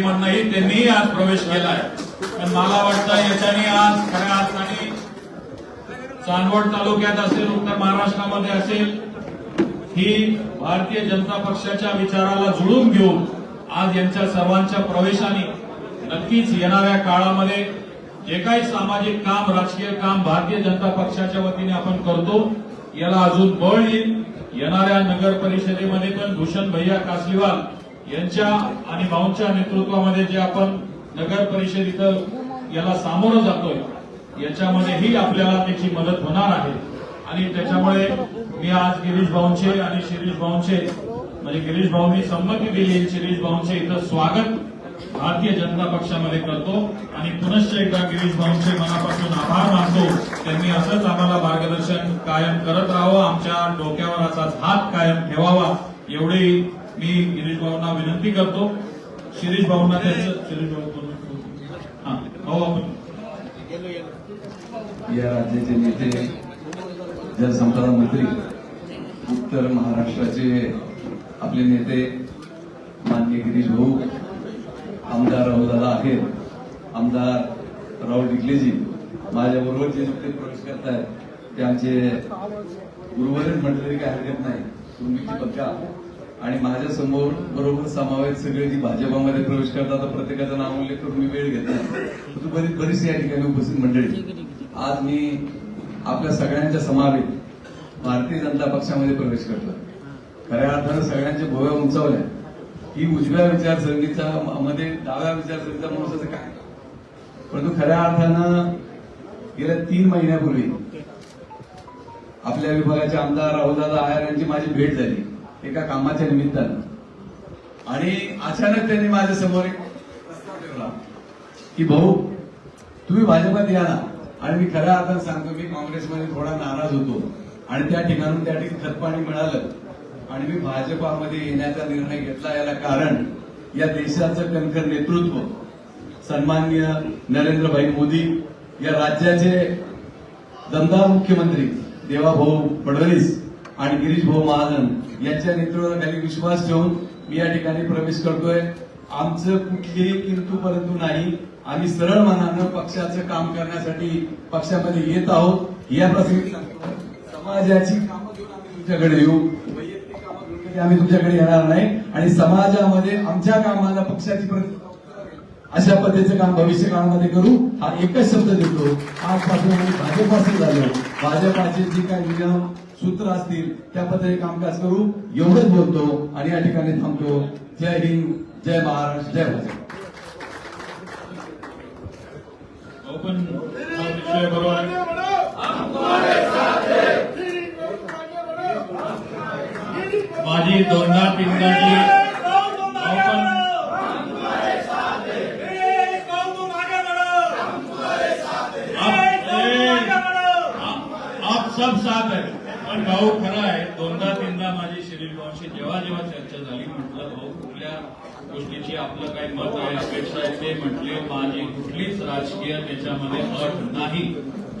म्हणणंही त्यांनीही आज प्रवेश केलाय पण मला वाटतं याच्याने आज खऱ्या अर्थाने चांदवड तालुक्यात असेल उत्तर महाराष्ट्रामध्ये असेल ही भारतीय जनता पक्षाच्या विचाराला जुळून घेऊन आज यांच्या सर्वांच्या प्रवेशाने नक्कीच येणाऱ्या काळामध्ये जे काही सामाजिक काम राजकीय काम भारतीय जनता पक्षाच्या वतीने आपण करतो याला अजून बळ येईल. येणाऱ्या नगर परिषदेमध्ये पण भूषण भैया कासलीवाल यांच्या आणि भाऊंच्या नेतृत्वामध्ये जे आपण नगर परिषद इथं याला सामोरं जातोय याच्यामध्येही आपल्याला त्याची मदत होणार आहे. आणि त्याच्यामुळे मी आज गिरीश भाऊंचे आणि शिरीष भाऊंचे म्हणजे गिरीश भाऊंनी संमती दिली शिरीष भाऊंचे इथं स्वागत भारतीय जनता पक्षामध्ये करतो. आणि पुनश्च एकदा गिरीश भाऊंचे मनापासून आभार मानतो. त्यांनी असंच आम्हाला मार्गदर्शन कायम करत राहावं आमच्या डोक्यावर असाच हात कायम ठेवावा एवढी मी गिरीश भाऊंना विनंती करतो. शिरीष भाऊंना त्यांचं शिरीष भाऊ हा भाऊ आपण. या राज्याचे नेते जलसंपदा मंत्री उत्तर महाराष्ट्राचे आपले नेते मान्य गिरीश भाऊ आमदार राहुलदादा आहेत. आमदार राहुल डिकलेजी माझ्याबरोबर जे नुकते प्रवेश करतायत ते आमचे गुरुवरच म्हटलं तरी काही हरकत नाही. तुम्ही बघा आणि माझ्यासमोर बरोबर समावेश सगळे जी भाजपामध्ये प्रवेश करतात प्रत्येकाचं नाव उल्लेख करून मी वेळ घेत बरीच बरीचशी या ठिकाणी उपस्थित मंडळी. आज मी आपल्या सगळ्यांच्या समावेश भारतीय जनता पक्षामध्ये प्रवेश करतो खऱ्या अर्थानं सगळ्यांच्या भोव्या उंचावल्या. ही उजव्या विचारसरणीचा मध्ये डाव्या विचारसरणीचा माणूस असं काय? परंतु खऱ्या अर्थानं गेल्या तीन महिन्यापूर्वी आपल्या विभागाचे आमदार राहुलदादा आयर यांची माझी भेट झाली. एका कामाच्या निमित्तानं. आणि अचानक त्यांनी माझ्यासमोर एक प्रस्ताव ठेवला की भाऊ तुम्ही भाजपात या ना. आणि मी खऱ्या अर्थानं सांगतो मी काँग्रेसमध्ये थोडा नाराज होतो. आणि त्या ठिकाणून त्या ठिकाणी खतपाणी मिळालं. आणि मी भाजपामध्ये येण्याचा निर्णय घेतला. याला कारण या देशाचं कणखर नेतृत्व सन्माननीय नरेंद्रभाई मोदी या राज्याचे दमदार मुख्यमंत्री देवाभाऊ फडणवीस आणि गिरीश भाऊ महाजन यांच्या नेतृत्वाखाली विश्वास ठेवून मी या ठिकाणी प्रवेश करतोय. आमचं कुठलेही किंतु परंतु नाही. आम्ही सरळ मनानं पक्षाचं काम करण्यासाठी पक्षामध्ये येत आहोत. या प्रसंगी समाजाची कामं घेऊन आम्ही तुमच्याकडे येऊ. वैयक्तिक कामं घेऊन कधी आम्ही तुमच्याकडे येणार नाही. आणि समाजामध्ये आमच्या कामाला पक्षाची प्रति अशा पद्धतीचं काम भविष्य काळामध्ये करू. हा एकच शब्द देतो. आजपासून आम्ही भाजपासून झालो. भाजपाचे जे काही नियम सूत्र त्या पद्धतीने कामकाज करू. एवढंच बोलतो आणि जय हिंद, जय महाराष्ट्र, जय भाऊ पण सब साथ आहे पण भाऊ खरं आहे दोनदा तीनदा माझी शरीर भाऊशी जेव्हा जेव्हा चर्चा झाली म्हटलं भाऊ कुठल्या गोष्टीची आपलं काही मत आहे अपेक्षा आहे? ते म्हटले माझी कुठलीच राजकीय त्याच्यामध्ये अट नाही.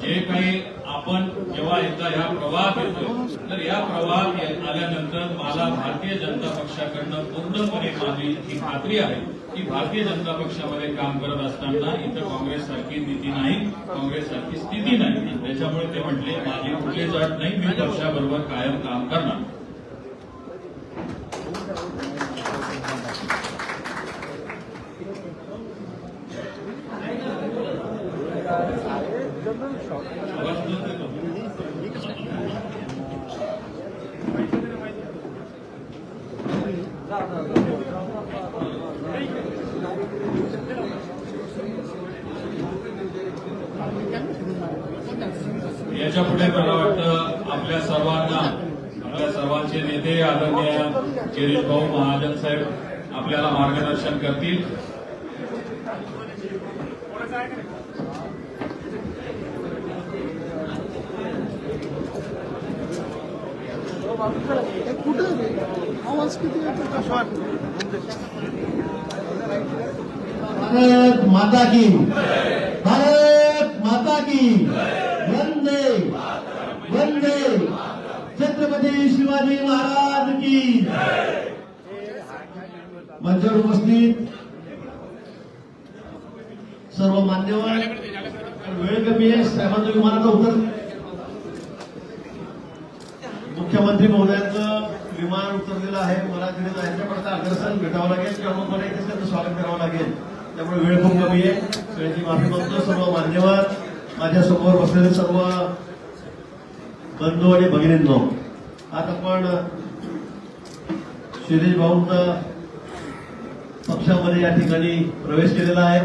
जे काही आपण जेव्हा एकदा ह्या प्रवाहात येतो तर या प्रवाहात आल्यानंतर मला भारतीय जनता पक्षाकडनं पूर्णपणे माझी ही खात्री आहे. की भारतीय जनता पक्षामध्ये काम करत असताना इथं काँग्रेस सारखी नीती नाही काँग्रेस सारखी स्थिती नाही. त्याच्यामुळे ते म्हटले माझी कुठे जात नाही मी पक्षाबरोबर कायम काम करणार. याच्यापुढे मला वाटतं आपल्या सर्वांना आपल्या सर्वांचे नेते आदरणीय गिरीश भाऊ महाजन साहेब आपल्याला मार्गदर्शन करतील. भारत माता की भारत माता की। वंदे वंदे। छत्रपती शिवाजी महाराज की मंचावर उपस्थित सर्व मान्यवर वेळ कमी आहे साहेबांचं विमानाचं उत्तर मुख्यमंत्री महोदयांचं विमान उतरलेलं आहे मला तिथे जायचं पडतं अग्रसन भेटावं लागेल किंवा मग मला इथेच त्यांचं स्वागत करावं लागेल. त्यामुळे वेळ खूप कमी आहे. वेळेची माफी मागतो सर्व मान्यवर. माझ्यासमोर बसलेले सर्व बंधू आणि भगिनींनो आज आपण शिरीष भाऊंचा पक्षामध्ये या ठिकाणी प्रवेश केलेला आहे.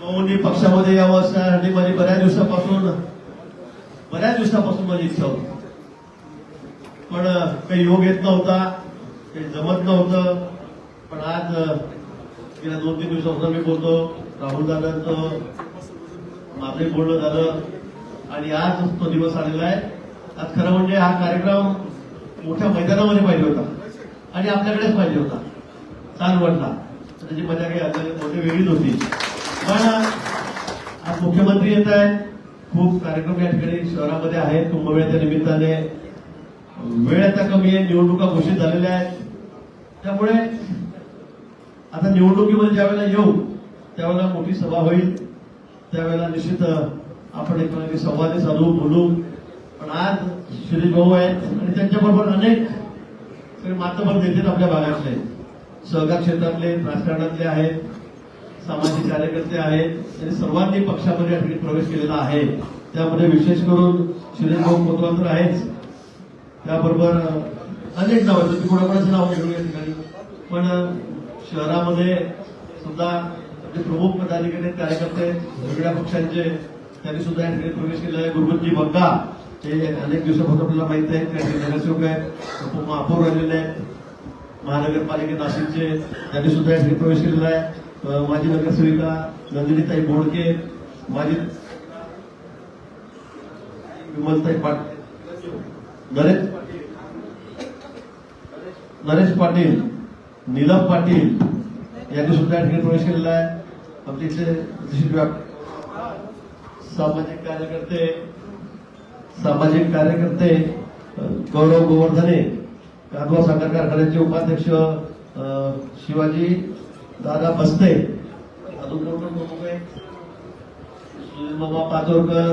भाऊंनी पक्षामध्ये यावं असण्यासाठी माझी बऱ्याच दिवसापासून बऱ्याच दिवसापासून माझी इच्छा होती. पण काही योग येत नव्हता काही जमत नव्हतं. पण आज गेल्या दोन तीन दिवसापासून मी बोलतो राहुल दादांचं माझंही बोलणं झालं. आणि आज तो दिवस आलेला आहे. आज खरं म्हणजे हा कार्यक्रम मोठ्या मैदानामध्ये पाहिजे होता. आणि आपल्याकडेच पाहिजे होता. चांदवडला त्याची मजा काही मोठी वेगळीच होती. पण आज मुख्यमंत्री येत आहेत. खूप कार्यक्रम या ठिकाणी शहरामध्ये आहेत. कुंभमेळ्याच्या निमित्ताने वेळ आता कमी आहे. निवडणुका घोषित झालेल्या आहेत. त्यामुळे आता निवडणुकीमध्ये ज्यावेळेला येऊ त्यावेळेला मोठी सभा होईल. त्यावेळेला निश्चित आपण एकमेकांनी संवादी साधू बोलू. पण आज शिरीष भाऊ आहेत आणि त्यांच्याबरोबर अनेक सगळे मातबर देतील आपल्या भागातले. सहकार क्षेत्रातले राजकारणातले आहेत सामाजिक कार्यकर्ते आहेत त्यांनी सर्वांनी पक्षामध्ये या ठिकाणी प्रवेश केलेला आहे. त्यामध्ये विशेष करून शिरीष भाऊ कोतवाल तर आहेच. त्याबरोबर अनेक नाव आहेत. तुम्ही कोणाकोणाचं नाव घेऊ या ठिकाणी पण शहरामध्ये सुद्धा जे प्रमुख पदाधिकारी कार्यकर्ते वेगवेगळ्या पक्षांचे त्यांनी सुद्धा या ठिकाणी प्रवेश केलेला आहे. गुरुजी बग्गा हे अनेक दिवसापासून आपल्याला माहीत आहे त्यांचे नगरसेवक आहेत महापौर राहिलेले आहेत. महानगरपालिका नाशिकचे त्यांनी सुद्धा या ठिकाणी प्रवेश केलेला आहे. माजी नगरसेविका नंदिनीताई बोडके माजी विमलताई पाटील नरेश नरेश पाटील नीलम पाटील यांनी सुद्धा या ठिकाणी प्रवेश केलेला आहे. आमच्या इथले सामाजिक कार्यकर्ते सामाजिक कार्यकर्ते गौरव गोवर्धने कांदवा साखर कारखान्याचे उपाध्यक्ष शिवाजी दादा बस्ते अजून प्रमुख आहे मामा पाचोरकर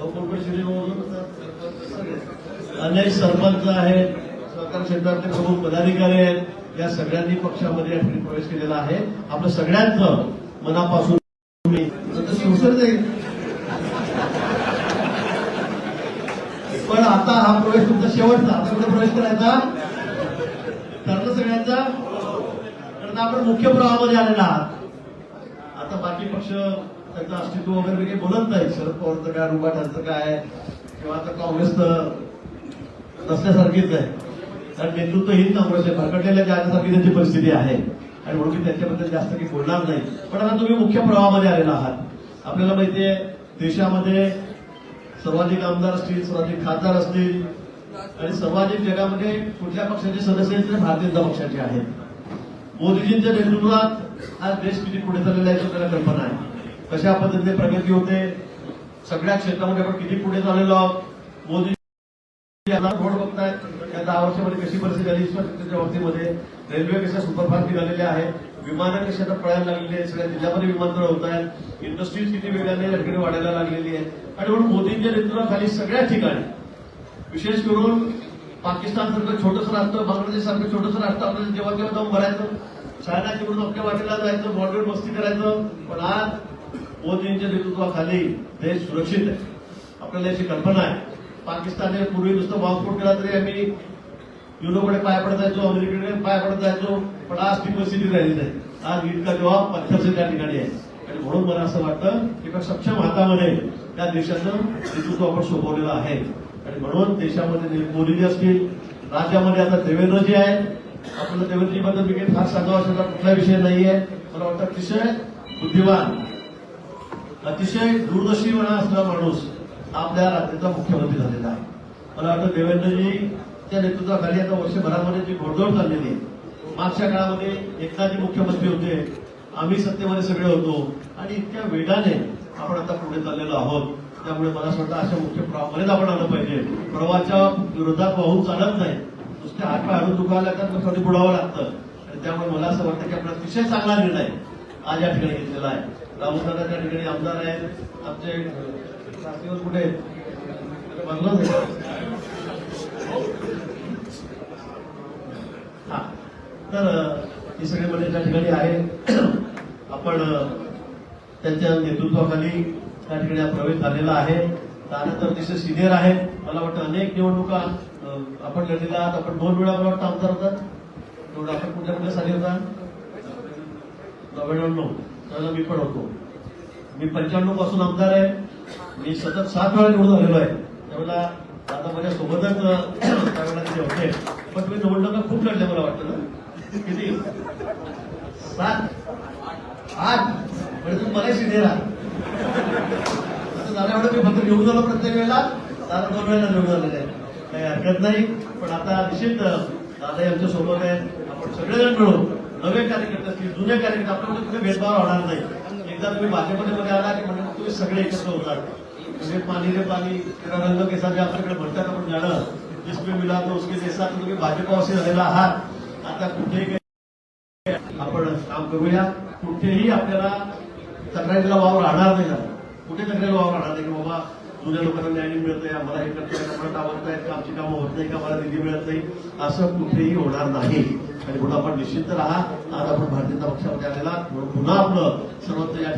कोण कोण अनेक सरपंच आहेत. सहकार क्षेत्रातले प्रमुख पदाधिकारी आहेत. या सगळ्यांनी पक्षामध्ये या ठिकाणी प्रवेश केलेला आहे. आपलं सगळ्यांचं मनापासून पण आता हा प्रवेश तुमचा शेवटचा. आता कुठे प्रवेश करायचा? ठरलं सगळ्यांचा? कारण आपण मुख्य प्रवाहामध्ये आलेला आहात. आता बाकी पक्ष त्याचं अस्तित्व वगैरे काही बोलत नाही. शरद पवारचं काय रुबाटांचं काय किंवा आता काँग्रेस नसल्यासारखीच आहे. कारण नेतृत्व हीच काँग्रेस आहे. भरकटलेल्या जाण्यासारखी त्यांची परिस्थिती आहे. आणि म्हणून मी त्यांच्याबद्दल जास्त काही बोलणार नाही. पण आता तुम्ही मुख्य प्रवाहामध्ये आलेला आहात. आपल्याला माहितीये देशामध्ये सर्वाधिक आमदार असतील सर्वाधिक खासदार असतील आणि सर्वाधिक जगामध्ये कुठल्या पक्षाचे सदस्य आहेत भारतीय जनता पक्षाचे आहेत. मोदीजींच्या नेतृत्वात आज देश किती पुढे चाललेला आहे याची आपल्याला कल्पना आहे. कशा पद्धतीने प्रगती होते सगळ्या क्षेत्रामध्ये आपण किती पुढे चाललेलो आहोत मोदी याला रोड बघतायत या दहा वर्षामध्ये कशी परिस्थिती झाली इन्फ्रास्ट्रक्चरच्या बाबतीमध्ये रेल्वे कशा सुपरफास्ट निघालेल्या आहेत? विमानं कशी आता पळायला लागलेली आहेत? सगळ्या जिल्ह्यामध्ये विमानतळ होत आहेत. इंडस्ट्रीज किती वेगाने या ठिकाणी वाढायला लागलेली आहे आणि म्हणून मोदींच्या नेतृत्वाखाली सगळ्या ठिकाणी विशेष करून पाकिस्तान सारखं छोटंसं राष्ट्र बांगलादेश सारखं छोटंसं राष्ट्र आपल्याला जेव्हा केव्हा जाऊन भरायचं. चायना तिकडून आपल्या वाटेला जायचं बॉर्डर मस्ती करायचं. पण आज मोदींच्या नेतृत्वाखाली देश सुरक्षित आहे. आपल्याला याची कल्पना आहे. पाकिस्तानने पूर्वी नुसतं बॉम्बस्फोट केला तरी आम्ही युरोपकडे पाय पडत जायचो अमेरिकेकडे पाय पडत जायचो पण आज ती परिस्थिती राहिली नाही. आज इतका जवाब पत्थरचे त्या ठिकाणी आहे. आणि म्हणून मला असं वाटतं की एका सक्षम हातामध्ये त्या देशाचं नेतृत्व आपण सोपवलेलं आहे. आणि म्हणून देशामध्ये मोदीजी असतील राज्यामध्ये आता देवेंद्रजी आहेत आपल्याला देवेंद्रजीबद्दल मी काही फार सांगावं असा कुठला विषय नाहीये. मला वाटतं अतिशय बुद्धिवान अतिशय दुर्दशी म्हणा असला माणूस आपल्या राज्याचा मुख्यमंत्री झालेला आहे. मला वाटतं देवेंद्रजीच्या नेतृत्वाखाली आता वर्षभरामध्ये जी घोडदोड चाललेली आहे मागच्या काळामध्ये एकनाथजी मुख्यमंत्री होते आम्ही सत्तेमध्ये सगळे होतो आणि इतक्या वेगाने आपण आता पुढे चाललेलो आहोत. त्यामुळे मला असं वाटतं अशा मुख्य प्रवाहामध्येच आपण आलं पाहिजे. प्रवाहाच्या विरोधात वाहून चालत नाही. नुसते हात पाय हळून दुखायला लागतात मग थोडी बुडावं लागतं. आणि त्यामुळे मला असं वाटतं की आपण अतिशय चांगला निर्णय आज या ठिकाणी घेतलेला आहे. राहुल दादा त्या ठिकाणी आमदार आहेत. आमचे साथीवर कुठे आहेत? हा. तर अ, ही सगळी मंडळी त्या ठिकाणी आहे. आपण त्यांच्या नेतृत्वाखाली त्या ठिकाणी हा प्रवेश झालेला आहे. त्यानंतर तिथे सिनियर आहेत मला वाटतं अनेक निवडणुका आपण लढलेल्या आहात. आपण दोन वेळा मला वाटतं आमदार होतात. तेवढं आपण कुठल्या कुठल्या साली होता नव्याण्णव. त्याला मी पण होतो. मी पंच्याण्णवपासून आमदार आहे. मी सतत सात वेळा निवडून आलेलो आहे. त्यावेळेला आता माझ्या सोबतच त्यावेळेला तिथे होते. पण तुम्ही निवडणुका खूप लढले मला वाटतं ना किती? सात? आठ? म्हणजे तुम्ही मला सिनियर दादा एवढं मी फक्त निवडून आलो प्रत्येक वेळेला. दादा दोन वेळेला निवडून आलेले आहे काही हरकत नाही. पण आता निश्चित दादा यांच्या सोबत आहेत. आपण सगळेजण मिळून नवे कार्यकर्ते असतील जुने कार्यकर्ते आपल्याकडे कुठे भेदभाव होणार नाही. एकदा तुम्ही भाजपमध्ये मध्ये आला की म्हणजे तुम्ही सगळे एकत्र होतात. म्हणजे पाणी रे पाणी तेरा रंग केसा जे आपल्याकडे भरतात आपण जाणं जिसमें मिला तो उसके जैसा तर तुम्ही भाजपावशी झालेला आहात आता कुठेही आपण काम करूया कुठेही आपल्याला तक्रारीला वाव राहणार नाही झाला कुठे तक्रारीला वाव राहणार नाही की बाबा जुन्या लोकांना न्याय नाही मिळत आहे आम्हाला हे करताय आम्हाला आवडत आहेत का आमची कामं होत नाही का मला निधी मिळत नाही असं कुठेही होणार नाही। आणि म्हणून आपण निश्चित राहा। आज आपण भारतीय जनता पक्षामध्ये आलेला म्हणून पुन्हा आपलं सर्वत्र या